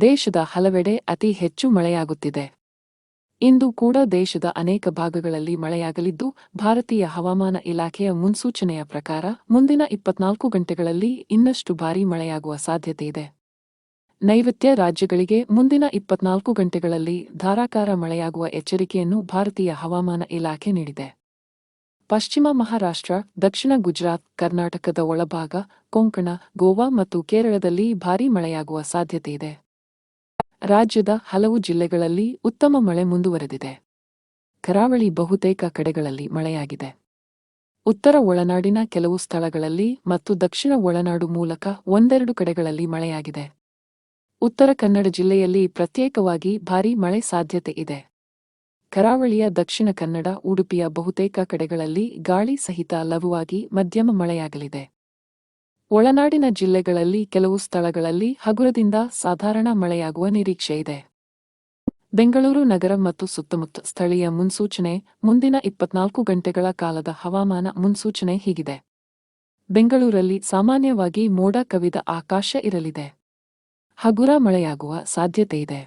ದೇಶದ ಹಲವೆಡೆ ಅತಿ ಹೆಚ್ಚು ಮಳೆಯಾಗುತ್ತಿದೆ. ಇಂದು ಕೂಡ ದೇಶದ ಅನೇಕ ಭಾಗಗಳಲ್ಲಿ ಮಳೆಯಾಗಲಿದ್ದು, ಭಾರತೀಯ ಹವಾಮಾನ ಇಲಾಖೆಯ ಮುನ್ಸೂಚನೆಯ ಪ್ರಕಾರ ಮುಂದಿನ ಇಪ್ಪತ್ನಾಲ್ಕು ಗಂಟೆಗಳಲ್ಲಿ ಇನ್ನಷ್ಟು ಭಾರೀ ಮಳೆಯಾಗುವ ಸಾಧ್ಯತೆಯಿದೆ ನೈಋತ್ಯ ರಾಜ್ಯಗಳಿಗೆ ಮುಂದಿನ ಇಪ್ಪತ್ನಾಲ್ಕು ಗಂಟೆಗಳಲ್ಲಿ ಧಾರಾಕಾರ ಮಳೆಯಾಗುವ ಎಚ್ಚರಿಕೆಯನ್ನು ಭಾರತೀಯ ಹವಾಮಾನ ಇಲಾಖೆ ನೀಡಿದೆ. ಪಶ್ಚಿಮ ಮಹಾರಾಷ್ಟ್ರ, ದಕ್ಷಿಣ ಗುಜರಾತ್, ಕರ್ನಾಟಕದ ಒಳಭಾಗ, ಕೊಂಕಣ, ಗೋವಾ ಮತ್ತು ಕೇರಳದಲ್ಲಿ ಭಾರೀ ಮಳೆಯಾಗುವ ಸಾಧ್ಯತೆಯಿದೆ ರಾಜ್ಯದ ಹಲವು ಜಿಲ್ಲೆಗಳಲ್ಲಿ ಉತ್ತಮ ಮಳೆ ಮುಂದುವರೆದಿದೆ. ಕರಾವಳಿ ಬಹುತೇಕ ಕಡೆಗಳಲ್ಲಿ ಮಳೆಯಾಗಿದೆ. ಉತ್ತರ ಒಳನಾಡಿನ ಕೆಲವು ಸ್ಥಳಗಳಲ್ಲಿ ಮತ್ತು ದಕ್ಷಿಣ ಒಳನಾಡು ಮೂಲಕ ಒಂದೆರಡು ಕಡೆಗಳಲ್ಲಿ ಮಳೆಯಾಗಿದೆ. ಉತ್ತರ ಕನ್ನಡ ಜಿಲ್ಲೆಯಲ್ಲಿ ಪ್ರತ್ಯೇಕವಾಗಿ ಭಾರೀ ಮಳೆ ಸಾಧ್ಯತೆ ಇದೆ. ಕರಾವಳಿಯ ದಕ್ಷಿಣ ಕನ್ನಡ, ಉಡುಪಿಯ ಬಹುತೇಕ ಕಡೆಗಳಲ್ಲಿ ಗಾಳಿ ಸಹಿತ ಲಘುವಾಗಿ ಮಧ್ಯಮ ಮಳೆಯಾಗಲಿದೆ. ಒಳನಾಡಿನ ಜಿಲ್ಲೆಗಳಲ್ಲಿ ಕೆಲವು ಸ್ಥಳಗಳಲ್ಲಿ ಹಗುರದಿಂದ ಸಾಧಾರಣ ಮಳೆಯಾಗುವ ನಿರೀಕ್ಷೆಯಿದೆ ಬೆಂಗಳೂರು ನಗರ ಮತ್ತು ಸುತ್ತಮುತ್ತ ಸ್ಥಳೀಯ ಮುನ್ಸೂಚನೆ, ಮುಂದಿನ ಇಪ್ಪತ್ನಾಲ್ಕು ಗಂಟೆಗಳ ಕಾಲದ ಹವಾಮಾನ ಮುನ್ಸೂಚನೆ ಹೀಗಿದೆ. ಬೆಂಗಳೂರಲ್ಲಿ ಸಾಮಾನ್ಯವಾಗಿ ಮೋಡ ಕವಿದ ಆಕಾಶ ಇರಲಿದೆ. ಹಗುರ ಮಳೆಯಾಗುವ ಸಾಧ್ಯತೆಯಿದೆ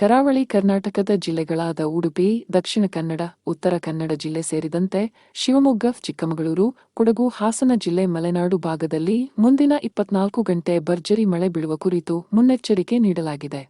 ಕರಾವಳಿ ಕರ್ನಾಟಕದ ಜಿಲ್ಲೆಗಳಾದ ಉಡುಪಿ, ದಕ್ಷಿಣ ಕನ್ನಡ, ಉತ್ತರ ಕನ್ನಡ ಜಿಲ್ಲೆ ಸೇರಿದಂತೆ ಶಿವಮೊಗ್ಗ, ಚಿಕ್ಕಮಗಳೂರು, ಕೊಡಗು, ಹಾಸನ ಜಿಲ್ಲೆ ಮಲೆನಾಡು ಭಾಗದಲ್ಲಿ ಮುಂದಿನ ಇಪ್ಪತ್ನಾಲ್ಕು ಗಂಟೆ ಭರ್ಜರಿ ಮಳೆ ಬೀಳುವ ಕುರಿತು ಮುನ್ನೆಚ್ಚರಿಕೆ ನೀಡಲಾಗಿದೆ.